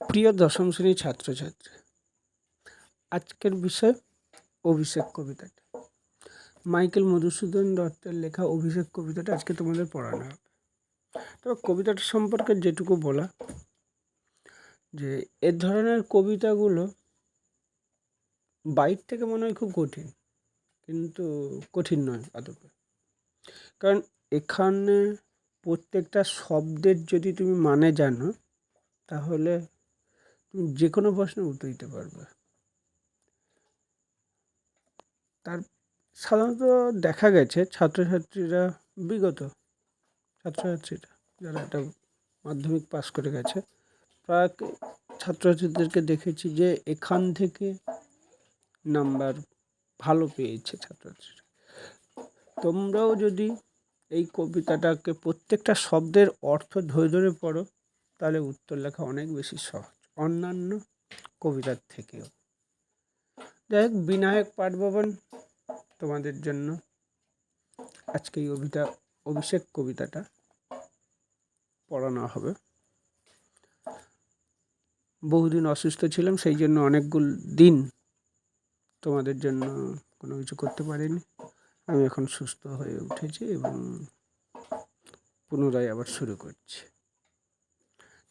প্রিয় দশম শ্রেণির ছাত্রছাত্রী, আজকের বিষয় অভিষেক কবিতাটা। মাইকেল মধুসূদন দত্তের লেখা অভিষেক কবিতাটা আজকে তোমাদের পড়ানো হবে। তবে কবিতাটা সম্পর্কে যেটুকু বলা, যে এ ধরনের কবিতাগুলো বাইর থেকে মনে হয় খুব কঠিন, কিন্তু কঠিন নয় আদপে কারণ এখানে প্রত্যেকটা শব্দের যদি তুমি মানে জানো, তাহলে তুমি যে কোনো প্রশ্নের উত্তর দিতে পারবে। তার সাধারণত দেখা গেছে ছাত্রছাত্রীরা, বিগত ছাত্রছাত্রীরা যারা একটা মাধ্যমিক পাস করে গেছে, প্রায় ছাত্রছাত্রীদেরকে দেখেছি যে এখান থেকে নাম্বার ভালো পেয়েছে ছাত্রছাত্রীরা। তোমরাও যদি এই কবিতাটাকে প্রত্যেকটা শব্দের অর্থ ধরে ধরে পড়ো, তাহলে উত্তর লেখা অনেক বেশি সহজ। অন্যান্য কবিতার থেকেও। যাই হোক বিনায়ক পাঠভবন তোমাদের জন্য আজকে এই কবিতা অভিষেক কবিতাটা পড়ানো হবে। বহুদিন অসুস্থ ছিলাম, সেই জন্য অনেকগুলো দিন তোমাদের জন্য কোনো কিছু করতে পারিনি। আমি এখন সুস্থ হয়ে উঠেছি এবং পুনরায় আবার শুরু করছি।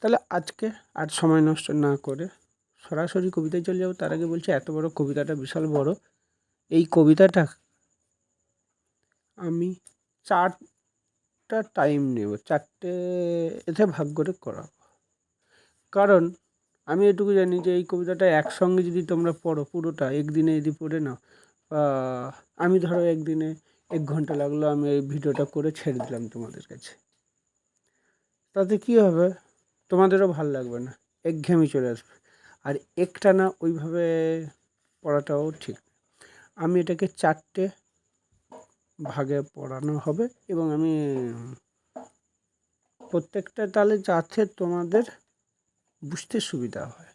তাহলে আজকে আর সময় নষ্ট না করে সরাসরি কবিতায় চলে যাব। তার আগে বলছি, এত বড় কবিতাটা বিশাল বড়। এই কবিতাটা আমি চারটা টাইম নেব, চারটে এতে ভাগ করে করাবো। কারণ আমি এটুকু জানি যে এই কবিতাটা একসঙ্গে যদি তোমরা পড়ো পুরোটা, একদিনে যদি পড়ে নাও আমি ধরো একদিনে এক ঘণ্টা লাগল, আমি এই ভিডিওটা করে ছেড়ে দিলাম তোমাদের কাছে। তাতে কী হবে? তোমাদেরও ভালো লাগবে না। একঘেয়েমি চলে আসবে। আর একটা না ওইভাবে পড়াটাও ঠিক। আমি এটাকে চারটে ভাগে পড়ানো হবে এবং আমি প্রত্যেকটা তাহলে যাতে তোমাদের বুঝতে সুবিধা হয়।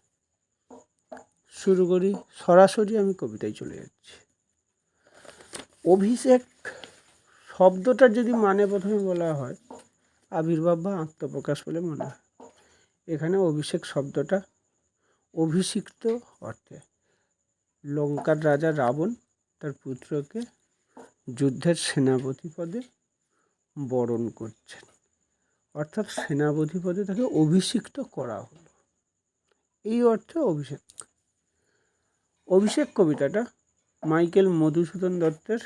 শুরু করি, সরাসরি আমি কবিতায় চলে যাচ্ছি। অভিষেক শব্দটার যদি মানে প্রথমে বলা হয়, আবির্ভাব বা আত্মপ্রকাশ বলে মনে হয়। এখানে অভিষেক শব্দটা অভিষিক্ত অর্থে। লঙ্কার রাজা রাবণ তার পুত্রকে যুদ্ধের সেনাপতি পদে বরণ করছেন। অর্থাৎ সেনাপতি পদে তাকে অভিষিক্ত করা হলো। এই অর্থে অভিষেক। অভিষেক কবিতাটা মাইকেল মধুসূদন দত্তের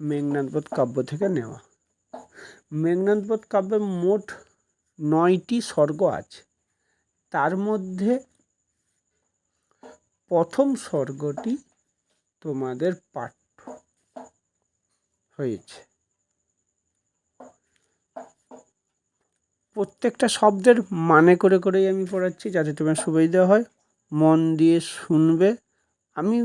মেঘনাথবোধ কাব্য থেকে নেওয়া। মেঘনাথবোধ কাব্যের মোট নয়টি স্বর্গ আছে। তার মধ্যে প্রথম স্বর্গটি তোমাদের পাঠ্য হয়েছে। প্রত্যেকটা শব্দের মানে করে করেই আমি পড়াচ্ছি যাতে তোমার সুবিধা হয়। মন দিয়ে শুনবে। আমি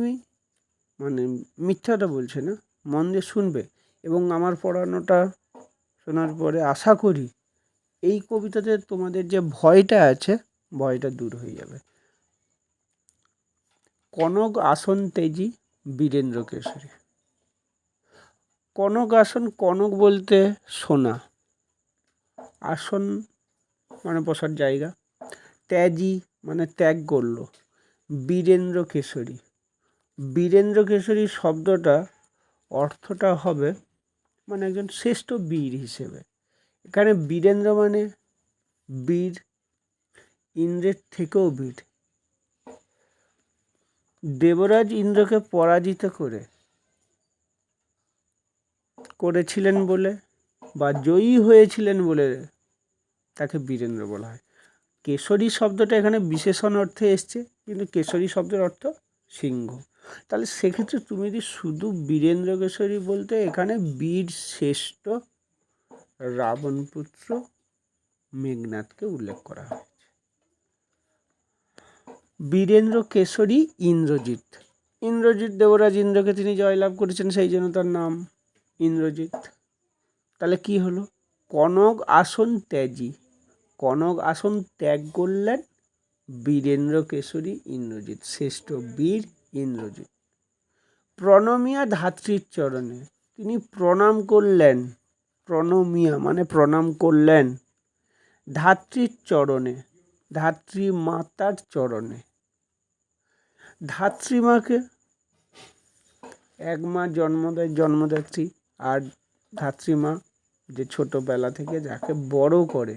মানে মিথ্যাটা বলছি না, মন দিয়ে শুনবে। এবং আমার পড়ানোটা শোনার পরে আশা করি এই কবিতাতে তোমাদের যে ভয়টা আছে, ভয়টা দূর হয়ে যাবে। কনক আসন তেজি বীরেন্দ্র কেশরী। কনক আসন কনক বলতে সোনা। আসন মানে বসার জায়গা। ত্যাজি মানে ত্যাগ করল। বীরেন্দ্র কেশরী। বীরেন্দ্র কেশরী শব্দটা অর্থটা হবে মানে একজন শ্রেষ্ঠ বীর হিসেবে। এখানে বীরেন্দ্র মানে বীর, ইন্দ্রের থেকেও বীর। দেবরাজ ইন্দ্রকে পরাজিত করে, করেছিলেন বলে বা জয়ী হয়েছিলেন বলে তাকে বীরেন্দ্র বলা হয়। কেশরী শব্দটা এখানে বিশেষণ অর্থে এসছে, কিন্তু কেশরী শব্দের অর্থ সিংহ। তাহলে সেক্ষেত্রে তুমি যদি শুধু বীরেন্দ্র কেশরী বলতে, এখানে বীর শ্রেষ্ঠ রাবণপুত্র মেঘনাথকে উল্লেখ করা হয়েছে। বীরেন্দ্র কেশরী ইন্দ্রজিৎ। ইন্দ্রজিৎ দেবরাজ ইন্দ্রকে তিনি জয়লাভ করেছেন, সেই জন্য তার নাম ইন্দ্রজিৎ। তাহলে কি হলো? কনক আসন ত্যাজি। কনক আসন ত্যাগ করলেন বীরেন্দ্র কেশরী ইন্দ্রজিৎ, শ্রেষ্ঠ বীর ইন্দ্রজিৎ। প্রণমিয়া ধাত্রীর চরণে তিনি প্রণাম করলেন প্রণমিয়া মানে প্রণাম করলেন। ধাত্রীর চরণে, ধাত্রী মাতার চরণে। ধাত্রীমাকে এক মা জন্ম দেয় জন্মদাত্রী আর ধাত্রীমা যে ছোটবেলা থেকে যাকে বড় করে,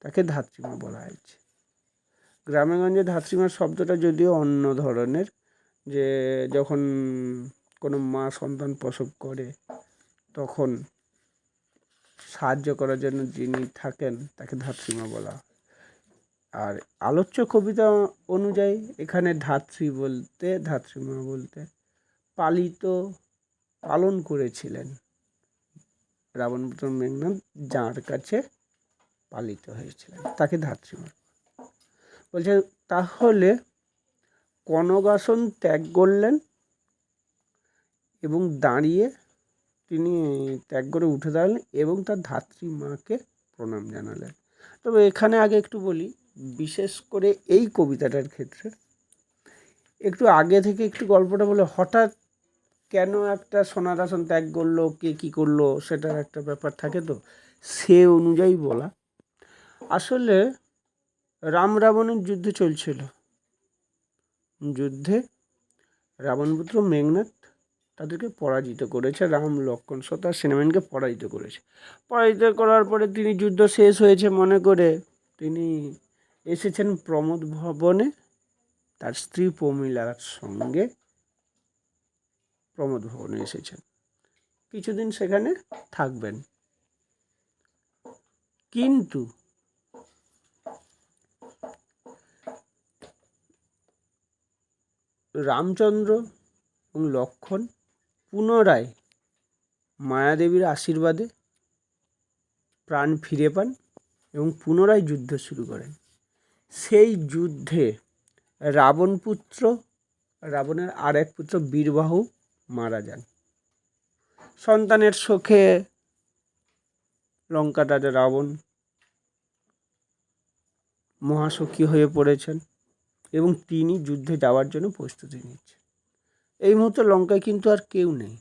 তাকে ধাত্রীমা বলা হয়েছে। গ্রামেগঞ্জে ধাত্রীমা শব্দটা যদিও অন্য ধরনের, যে যখন কোনো মা সন্তান প্রসব করে, তখন সাহায্য করার জন্য যিনি থাকেন, তাকে ধাত্রীমা বলা হয়। আর আলোচ্য কবিতা অনুযায়ী এখানে ধাত্রী বলতে, ধাত্রীমা বলতে পালিত, পালন করেছিলেন। রাবণপুত্র মেঘনাথ যার কাছে পালিত হয়েছিলেন, তাকে ধাত্রীমা বলছে, তাহলে কনগাসন ত্যাগ করলেন এবং দাঁড়িয়ে তিনি ত্যাগ করে উঠে দাঁড়ালেন এবং তার ধাত্রী মাকে প্রণাম জানালেন। তবে এখানে আগে একটু বলি, বিশেষ করে এই কবিতাটার ক্ষেত্রে একটু আগে থেকে একটু গল্পটা বলে, হঠাৎ কেন একটা সোনার আসন ত্যাগ করল, কে কী করল, সেটার একটা ব্যাপার থাকে তো? সে অনুযায়ী বলা। আসলে রাম রাবণের যুদ্ধ চলছিল। যুদ্ধে রাবণপুত্র মেঘনাথ তাদেরকে পরাজিত করেছে, রাম লক্ষণ সতা সেনাবাহিনীকে পরাজিত করেছে। পরাজিত করার পরে তিনি যুদ্ধ শেষ হয়েছে মনে করে, তিনি এসেছেন প্রমোদ ভবনে, তার স্ত্রী প্রমিলার সঙ্গে প্রমোদ ভবনে এসেছেন। কিছুদিন সেখানে থাকবেন। কিন্তু রামচন্দ্র এবং লক্ষণ পুনরায় মায়াদেবীর আশীর্বাদে প্রাণ ফিরে পান এবং পুনরায় যুদ্ধ শুরু করেন। সেই যুদ্ধে রাবণ পুত্র, রাবণের আর এক পুত্র বীরবাহু মারা যান। সন্তানের শোকে লঙ্কার রাজা রাবণ মহাসখী হয়ে পড়েছেন এবং তিনি যুদ্ধে যাওয়ার জন্য প্রস্তুতি নিচ্ছেন। এই মুহূর্তে লঙ্কায় কিন্তু আর কেউ নেই।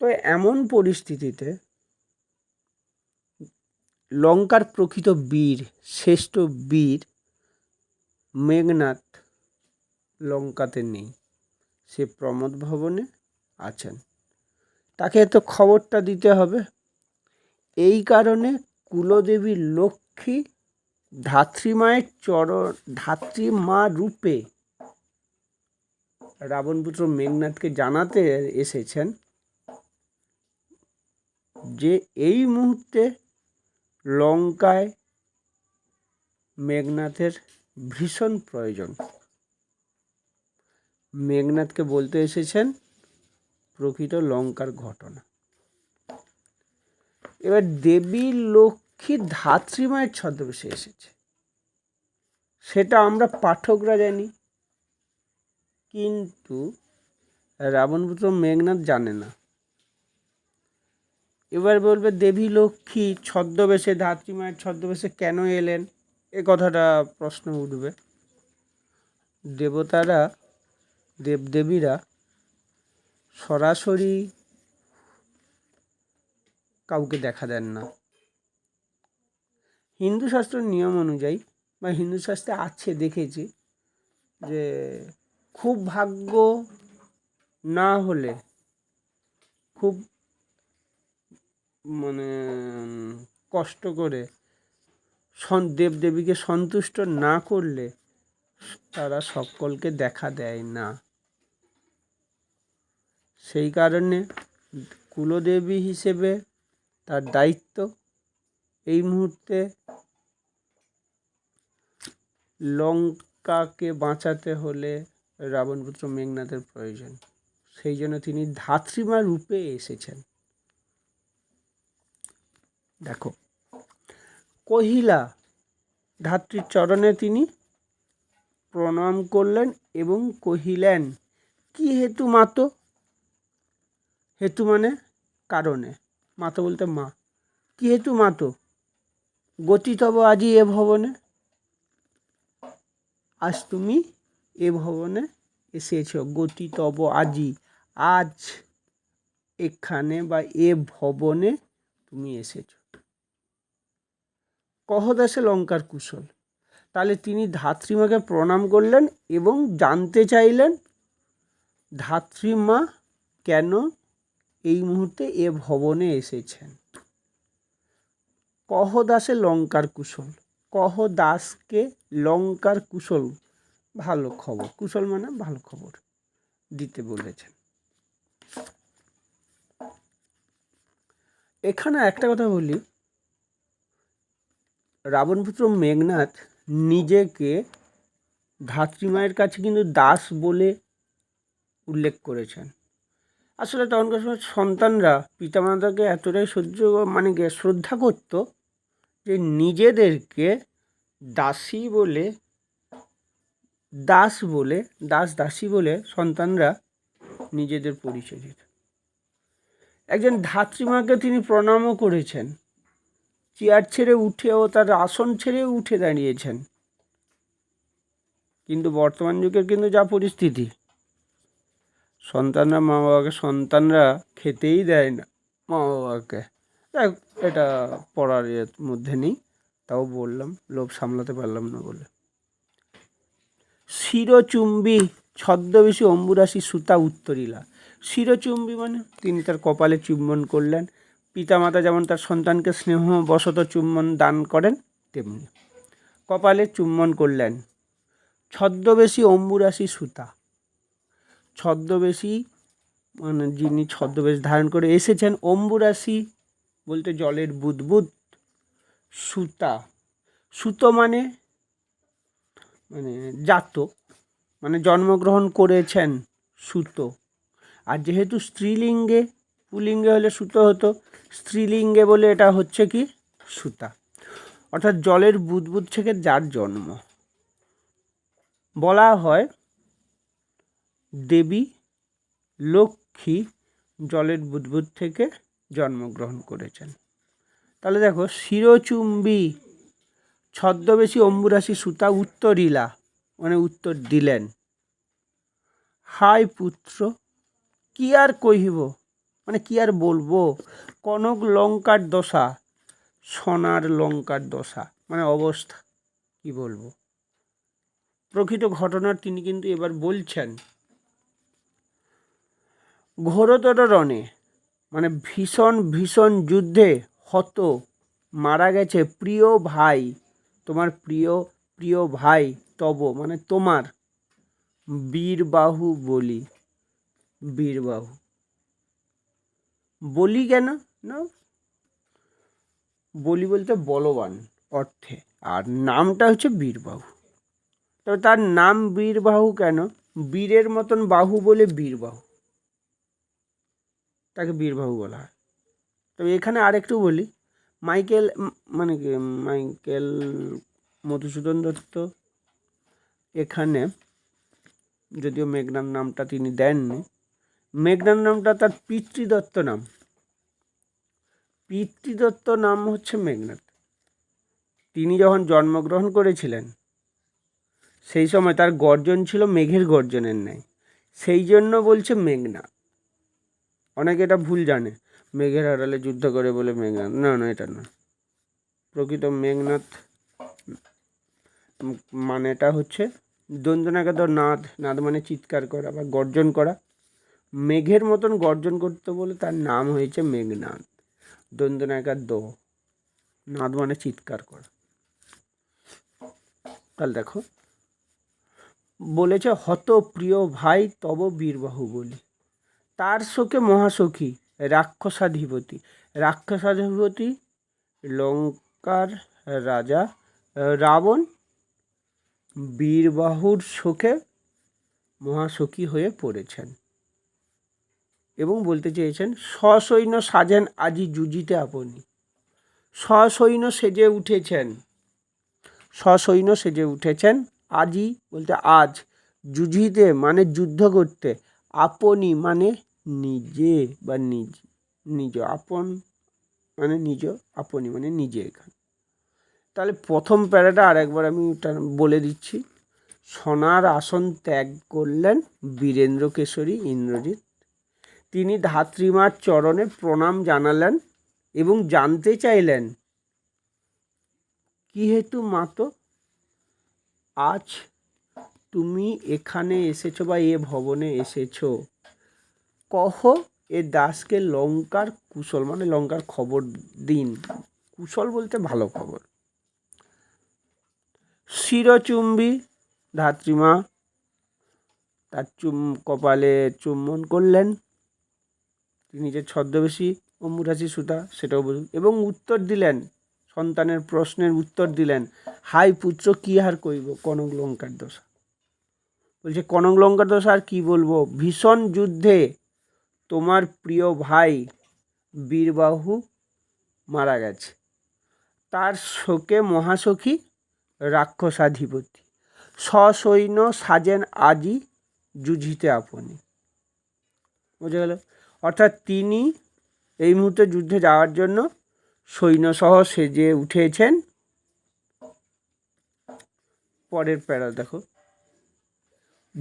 তো এমন পরিস্থিতিতে লঙ্কার প্রকৃত বীর, শ্রেষ্ঠ বীর মেঘনাথ লঙ্কাতে নেই। সে প্রমোদ ভবনে আছেন। তাকে তো খবরটা দিতে হবে। এই কারণে কুলদেবী লক্ষ্মী ধাত্রী ধাত্রীমায়ের চরণ ধাত্রীমা রূপে রাবণপুত্র মেঘনাথকে জানাতে এসেছেন যে এই মুহূর্তে লঙ্কায় মেঘনাথের ভীষণ প্রয়োজন। মেঘনাথকে বলতে এসেছেন প্রকৃত লঙ্কার ঘটনা। এবার দেবী লক্ষ্মী ধাত্রীমায়ের ছদ্মবেশে এসেছে। সেটা আমরা পাঠকরা জানি। কিন্তু রাবণপুত্র মেঘনাথ জানে না। এবার বলবে, দেবী লক্ষ্মী ছদ্মবেশে, ধাত্রী মায়ের ছদ্মবেশে কেন এলেন? এ কথাটা প্রশ্ন উঠবে। দেবতারা দেবদেবীরা সরাসরি কাউকে দেখা দেন না। হিন্দু শাস্ত্রের নিয়ম অনুযায়ী বা হিন্দু শাস্ত্রে আছে, দেখেছি যে খুব ভাগ্য না হলে, খুব মানে কষ্ট করে দেবদেবীকে সন্তুষ্ট না করলে তারা সকলকে দেখা দেয় না। সেই কারণে কুলদেবী হিসেবে তার দায়িত্ব এই মুহূর্তে লঙ্কাকে বাঁচাতে হলে রাবণপুত্র মেঘনাথের প্রয়োজন। সেই জন্য তিনি ধাত্রীমা রূপে এসেছেন। দেখো, কহিলা, ধাত্রীর চরণে তিনি প্রণাম করলেন এবং কহিলেন, কি হেতু মাতো? হেতু মানে কারণে। মাতো বলতে মা। কি হেতু মাতো? গতিতব আজি এ ভবনে। আজ তুমি এ ভবনে এসেছ। গতি তব আজি। আজ এখানে বা এ ভবনে তুমি এসেছ। কহ কহদাসে লঙ্কার কুশল। তাহলে তিনি ধাত্রীমাকে প্রণাম করলেন এবং জানতে চাইলেন, ধাত্রীমা কেন এই মুহূর্তে এ ভবনে এসেছেন? কহদাসে লঙ্কার কুশল। কহদাসকে লঙ্কার কুশল ভালো খবর, কুশল মানে ভালো খবর দিতে বলেছেন। এখানে একটা কথা বলি, রাবণপুত্র মেঘনাথ নিজেকে ধাত্রীমায়ের কাছে কিন্তু দাস বলে উল্লেখ করেছেন। আসলে তখনকার সময় সন্তানরা, পিতামাতাকে এতটাই সহ্য মানে শ্রদ্ধা করত যে নিজেদেরকে দাসী বলে দাস বলে, দাস দাসী বলে সন্তানরা নিজেদের পরিচয় দিত একজন ধাত্রীমাকে তিনি প্রণামও করেছেন। চেয়ার ছেড়ে উঠেও তার আসন ছেড়ে উঠে দাঁড়িয়েছেন। কিন্তু বর্তমান যুগের কিন্তু যা পরিস্থিতি, সন্তানরা মা বাবাকে সন্তানরা খেতেই দেয় না মা বাবাকে। এটা পড়ার মধ্যে নেই, তাও বললাম, লোভ সামলাতে পারলাম না বলে। শিরচুম্বী ছদ্মবেশী অম্বুরাশি সুতা উত্তরিলা। শিরচুম্বী মানে তিনি তার কপালে চুম্বন করলেন, পিতামাতা যেমন তার সন্তানকে স্নেহ বশত চুম্বন দান করেন, তেমনি কপালে চুম্বন করলেন ছদ্মবেশী অম্বুরাশি সুতা। ছদ্মবেশী মানে যিনি ছদ্মবেশ ধারণ করে এসেছেন, অম্বুরাশি বলতে জলের বুদবুদ সুতা। সুতো মানে মানে জাত মানে জন্মগ্রহণ করেছেন সুতো। আর যেহেতু স্ত্রীলিঙ্গে, পুলিঙ্গে হলে সুতো হতো, স্ত্রীলিঙ্গে বলে এটা হচ্ছে কি? সুতা। অর্থাৎ জলের বুদবুদ থেকে যার জন্ম। বলা হয় দেবী লক্ষ্মী জলের বুদবুদ থেকে জন্মগ্রহণ করেছেন। তাহলে দেখো, শিরচুম্বী ছদ্মবেশী অম্বুরাশি সুতা উত্তরিলা মানে উত্তর দিলেন। হাই পুত্র, কি আর কহিব? মানে কি আর বলব? কনক লঙ্কার দশা, সোনার লঙ্কার দশা মানে অবস্থা, কি বলব? প্রকৃত ঘটনার তিনি কিন্তু এবার বলছেন। ঘোরতর রণে মানে ভীষণ ভীষণ যুদ্ধে হত, মারা গেছে প্রিয় ভাই তোমার প্রিয় প্রিয় ভাই, তব মানে তোমার। বীরবাহু বলি। বীরবাহু। বলি কেন? না? বলি বলতে বলবান অর্থে। আর নামটা হচ্ছে বীরবাহু। তবে তার নাম বীরবাহু কেন? বীরের মতন বাহু বলে বীরবাহু। তাকে বীরবাহু বলা হয়। তবে এখানে আরেকটু বলি। মাইকেল মানে কি, মাইকেল মধুসূদন দত্ত এখানে, যদিও মেঘনার নামটা তিনি দেননি। মেঘনার নামটা তার পিতৃদত্ত নাম। পিতৃদত্ত নাম হচ্ছে মেঘনাথ। তিনি যখন জন্মগ্রহণ করেছিলেন, সেই সময় তার গর্জন ছিল মেঘের গর্জনের ন্যায়। সেই জন্য বলছে মেঘনা অনেকে এটা ভুল জানে। মেঘের আড়ালে যুদ্ধ করে বলে মেঘনাথ। না না, এটা না। প্রকৃত মেঘনাথ মানেটা হচ্ছে দন্তনাকাদ নাদ। নাদ মানে চিৎকার করা বা গর্জন করা। মেঘের মতন গর্জন করতে বলে তার নাম হয়েছে মেঘনাথ দন্তনাকার দো নাদ মানে চিৎকার করা। তাহলে দেখো। বলেছে হত প্রিয় ভাই, তব বীরবাহু বলি। তার শোকে মহাসখী রাক্ষসাধিপতি। রাক্ষসাধিপতি লঙ্কার রাজা, রাবণ, বীরবাহুর শোকে মহাসখী হয়ে পড়েছেন এবং বলতে চেয়েছেন, সসৈন্য সাজেন আজি যুজিতে আপনি। সসৈন্য সেজে উঠেছেন। সসৈন্য সেজে উঠেছেন আজি বলতে আজ। যুজিতে মানে যুদ্ধ করতে। আপনি মানে নিজে বা নিজ নিজ আপন মানে নিজ আপনি মানে নিজে এখানে। তাহলে প্রথম প্যারাটা আরেকবার আমি বলে দিচ্ছি। সোনার আসন ত্যাগ করলেন বীরেন্দ্র কেশরী, ইন্দ্রজিৎ। তিনি ধাত্রীমার চরণে প্রণাম জানালেন এবং জানতে চাইলেন, কি হেতু মাতো আজ তুমি এখানে এসেছ বা এ ভবনে এসেছ? কহ এ দাসকে লঙ্কার কুশল মানে লঙ্কার খবর দিন। কুশল বলতে ভালো খবর। শিরচুম্বী, ধাত্রীমা, তার চুম, কপালে চুম্বন করলেন। তিনি যে ছদ্মবেশী অম্বুরাশি সুতা, সেটাও বলুন এবং উত্তর দিলেন, সন্তানের প্রশ্নের উত্তর দিলেন, হাই পুত্র, কি আর কইব, কনক লঙ্কার দশা। বলছে, কনক লঙ্কার দশা আর কি বলব? ভীষণ যুদ্ধে তোমার প্রিয় ভাই বীরবাহু মারা গেছে। তার শোকে মহাসখী রাক্ষসাধিপতি। সসৈন্য সাজেন আজি যুঝিতে আপনি। বোঝা গেল? অর্থাৎ তিনি এই মুহূর্তে যুদ্ধে যাওয়ার জন্য সৈন্যসহ সেজে উঠেছেন। পরের প্যারা দেখো।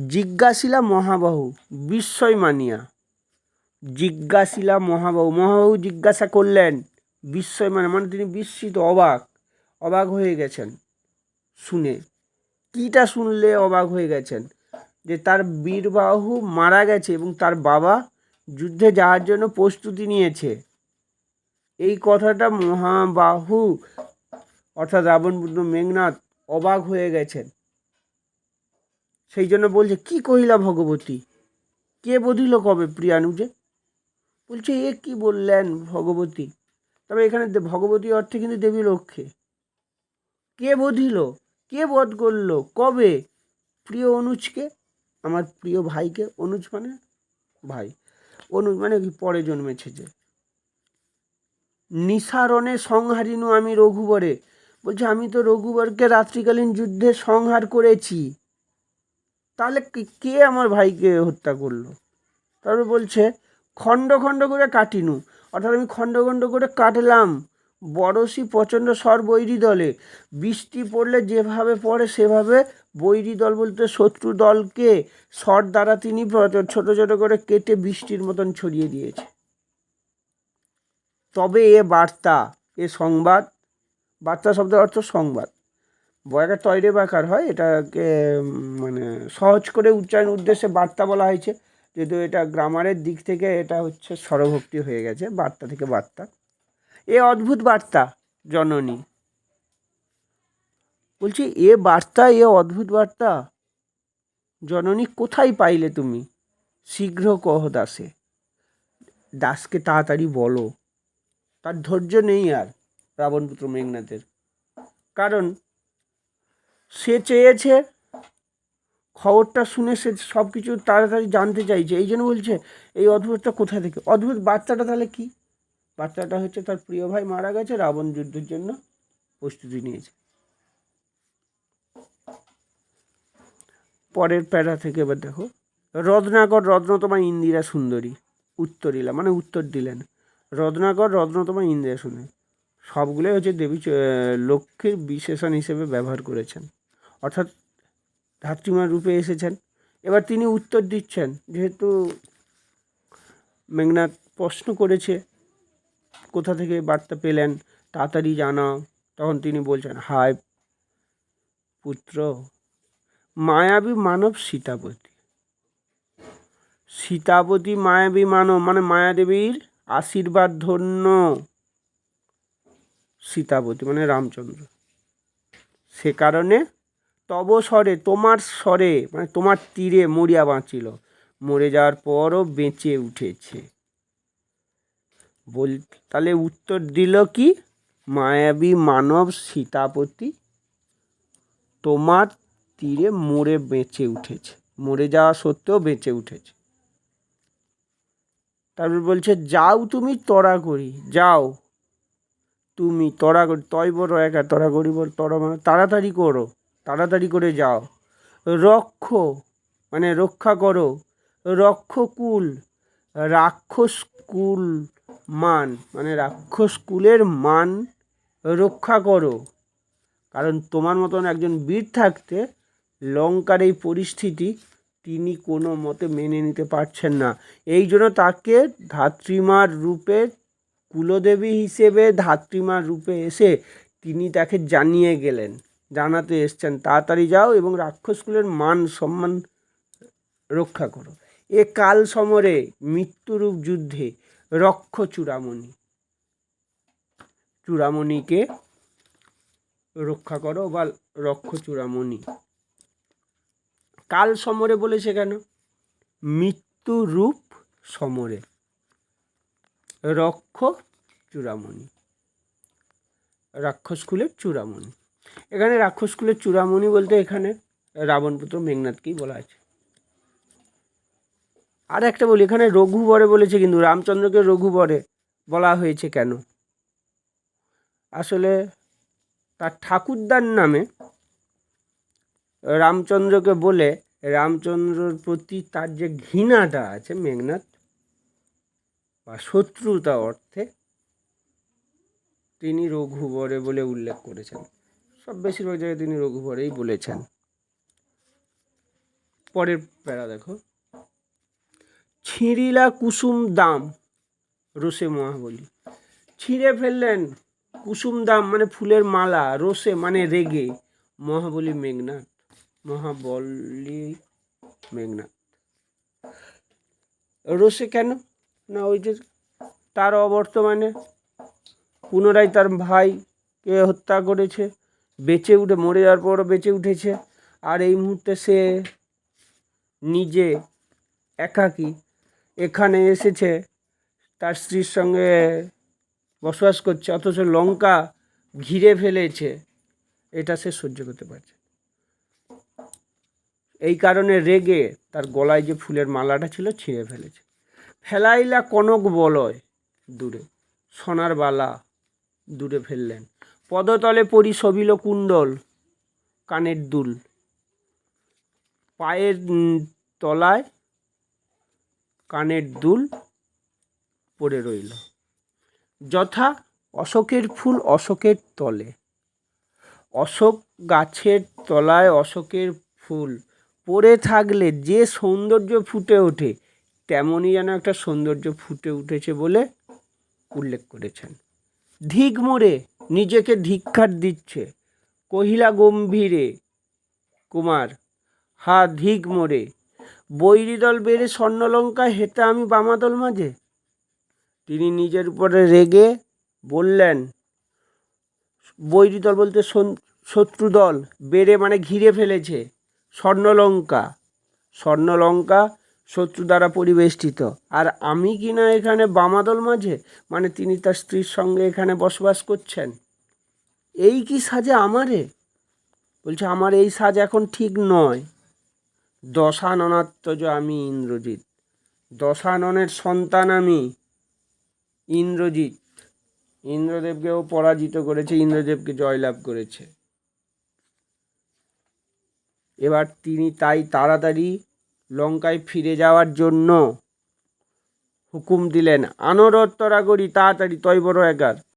জিজ্ঞাসিলা মহাবাহু, বিস্ময় মানিয়া। জিজ্ঞাসিলা মহাবাহু মহাবাহু জিজ্ঞাসা করলেন, বিস্ময় মানে মানে তিনি বিস্মিত, অবাক অবাক হয়ে গেছেন শুনে। কীটা শুনলে অবাক হয়ে গেছেন? যে তার বীরবাহু মারা গেছে এবং তার বাবা যুদ্ধে যাওয়ার জন্য প্রস্তুতি নিয়েছে। এই কথাটা মহাবাহু, অর্থাৎ রাবণপুত্র মেঘনাথ, অবাক হয়ে গেছেন। সেই জন্য বলছে, কি কহিলা ভগবতী? কে বধিল কবে প্রিয়ানুজে? বলছে, এ কি বললেন ভগবতী? তবে এখানে ভগবতী অর্থে কিন্তু দেবী লক্ষ্মী। কে বধিল? কে বধ করল? কবে? প্রিয় অনুজকে? আমার প্রিয় ভাইকে? অনুজ মানে ভাই। অনুজ মানে পরে জন্মেছে যে। নিসারণে সংহারিনু আমি রঘুবরে। বলছে, আমি তো রঘুবরকে রাত্রিকালীন যুদ্ধে সংহার করেছি। তাহলে কে আমার ভাইকে হত্যা করল? তারপরে বলছে খণ্ড খণ্ড করে কাটিনু। অর্থাৎ আমি খণ্ড খণ্ড করে কাটলাম। বড়শি প্রচণ্ড স্বর বৈরী দলে। বৃষ্টি পড়লে যেভাবে পড়ে সেভাবে বৈরী দল বলতে শত্রু দলকে স্বর দ্বারা তিনি ছোট ছোট করে কেটে বৃষ্টির মতন ছড়িয়ে দিয়েছে। তবে এ বার্তা, এ সংবাদ, বার্তা শব্দের অর্থ সংবাদ। বয়াকার তৈরে বাকার হয়, এটাকে মানে সহজ করে উচ্চারণ উদ্দেশ্যে বার্তা বলা হয়েছে। যেহেতু এটা গ্রামারের দিক থেকে এটা হচ্ছে স্বরভক্তি হয়ে গেছে, বার্তা থেকে বার্তা। এ অদ্ভুত বার্তা, জননী। বলছি, এ বার্তা, এ অদ্ভুত বার্তা? জননী, কোথায় পাইলে তুমি? শীঘ্র কহ দাসে। দাসকে তাড়াতাড়ি বলো। তার ধৈর্য নেই আর রাবণপুত্র মেঘনাথের। কারণ সে চেয়েছে খবরটা শুনে সে সব কিছু তাড়াতাড়ি জানতে চাইছে। এই জন্য বলছে, এই অদ্ভুতটা কোথা থেকে? অদ্ভুত বার্তাটা তাহলে কি? বার্তাটা হচ্ছে তার প্রিয় ভাই মারা গেছে, রাবণ যুদ্ধের জন্য প্রস্তুতি নিয়েছে। পরের প্যারা থেকে এবার দেখো, রত্নাকর রত্নতমা ইন্দিরা সুন্দরী উত্তরিলা মানে উত্তর দিলেন। রত্নাকর রত্নতমা ইন্দিরা সুন্দরী, সবগুলোই হচ্ছে দেবী লক্ষ্মীর বিশেষণ হিসেবে ব্যবহার করেছেন। অর্থাৎ ধাত্রীমার রূপে এসেছেন। এবার তিনি উত্তর দিচ্ছেন, যেহেতু মেঘনাথ প্রশ্ন করেছে, কোথা থেকে বার্তা পেলেন, তাড়াতাড়ি জানাও। তখন তিনি বলছেন, হায় পুত্র, মায়াবী মানব সীতাপতি। সীতাপতি মায়াবী মানব মানে মায়াদেবীর আশীর্বাদ ধন্য সীতাপতি মানে রামচন্দ্র। সে কারণে তব স্বরে, তোমার স্বরে মানে তোমার তীরে মরিয়া বাঁচিল। মরে যাওয়ার পরও বেঁচে উঠেছে। বল, তাহলে উত্তর দিল কি? মায়াবী মানব সীতাপতি, তোমার তীরে মরে বেঁচে উঠেছে। মরে যাওয়া সত্ত্বেও বেঁচে উঠেছে। তারপর বলছে, যাও তুমি তরা করি যাও। তুমি তরা করি তয় বড় একা তরা করি বল তরা মানে তাড়াতাড়ি করো। তাড়াতাড়ি করে যাও। রক্ষ মানে রক্ষা করো। রক্ষকুল রাক্ষস কুল মান মানে রাক্ষস কুলের মান রক্ষা করো। কারণ তোমার মতন একজন বীর থাকতে লঙ্কার এই পরিস্থিতি তিনি কোনো মতে মেনে নিতে পারছেন না। এই জন্য তাকে ধাত্রীমার রূপে, কুলদেবী হিসেবে ধাত্রীমার রূপে এসে তিনি তাকে জানিয়ে গেলেন। জানাতে এসছেন। তাড়াতাড়ি যাও এবং রাক্ষসকুলের মান সম্মান রক্ষা করো। এ কাল সমরে মৃত্যুরূপ যুদ্ধে রক্ষ চূড়ামণি। চূড়ামণিকে রক্ষা করো বা রক্ষ চূড়ামণি। কাল সমরে বলেছে কেন? মৃত্যুরূপ সমরে রক্ষ চূড়ামণি। রাক্ষসকুলের চূড়ামণি। এখানে রাক্ষসকুলের চূড়ামণি বলতে এখানে রাবণপুত্র মেঘনাথকেই বলা আছে। আর একটা বলি, এখানে রঘুবরে বলেছে কিন্তু, রামচন্দ্রকে রঘুবরে বলা হয়েছে কেন? আসলে তার ঠাকুরদার নামে রামচন্দ্রকে বলে রামচন্দ্রর প্রতি তার যে ঘৃণাটা আছে মেঘনাথ, বা শত্রুতা অর্থে তিনি রঘুবরে বলে উল্লেখ করেছেন। সব বেশিরভাগ জায়গায় তিনি রঘুবরেই বলেছেন। পরের প্যারা দেখো। ছিঁড়িলা কুসুম দাম রোসে মহাবলী। ছিঁড়ে ফেললেন কুসুম দাম মানে ফুলের মালা রোসে মানে রেগে। মহাবলী মেঘনাথ মহাবলী মেঘনাথ। রোসে কেন? না ওই যে তার অবর্তমানে পুনরায় তার ভাইকে হত্যা করেছে। বেঁচে উঠে, মরে যাওয়ার পরও বেঁচে উঠেছে। আর এই মুহূর্তে সে নিজে একাকী। এখানে এসেছে, তার স্ত্রীর সঙ্গে বসবাস করছে, অথচ লঙ্কা ঘিরে ফেলেছে। এটা সে সহ্য করতে পারছে এই কারণে রেগে তার গলায় যে ফুলের মালাটা ছিল ছিঁড়ে ফেলেছে। ফেলাইলা কনক বলয় দূরে, সোনার বালা দূরে ফেললেন। পদতলে পরি সবিল কুণ্ডল, কানের দুল। পায়ের তলায় কানের দুল পড়ে রইল। যথা অশোকের ফুল অশোকের তলে। অশোক গাছের তলায় অশোকের ফুল। পড়ে থাকলে যে সৌন্দর্য ফুটে ওঠে, তেমনই যেন একটা সৌন্দর্য ফুটে উঠেছে বলে উল্লেখ করেছেন। ধিক মোড়ে নিজেকে ধিক্ষার দিচ্ছে। কহিলা, গম্ভীরে কুমার হা ধিক মোড়ে বৈরিদল বেড়ে স্বর্ণলঙ্কা হেতে আমি বামাদল মাঝে? তিনি নিজের উপরে রেগে বললেন, বৈরিদল বলতে শত্রুদল বেড়ে মানে ঘিরে ফেলেছে। স্বর্ণলঙ্কা স্বর্ণলঙ্কা শত্রু দ্বারা পরিবেষ্টিত। আর আমি কি না এখানে বামাদল মাঝে? মানে তিনি তার স্ত্রীর সঙ্গে এখানে বসবাস করছেন। এই কি সাজে আমারে? বলছে, আমার এই সাজ এখন ঠিক নয়। দশাননাত্মজ আমি ইন্দ্রজিৎ। দশাননের সন্তান আমি ইন্দ্রজিৎ। ইন্দ্রদেবকেও পরাজিত করেছে, ইন্দ্রদেবকে জয়লাভ করেছে। এবার তিনি তাই তাড়াতাড়ি লঙ্কায় ফিরে যাওয়ার জন্য হুকুম দিলেন। করি তাড়াতাড়ি তৈবর এগার।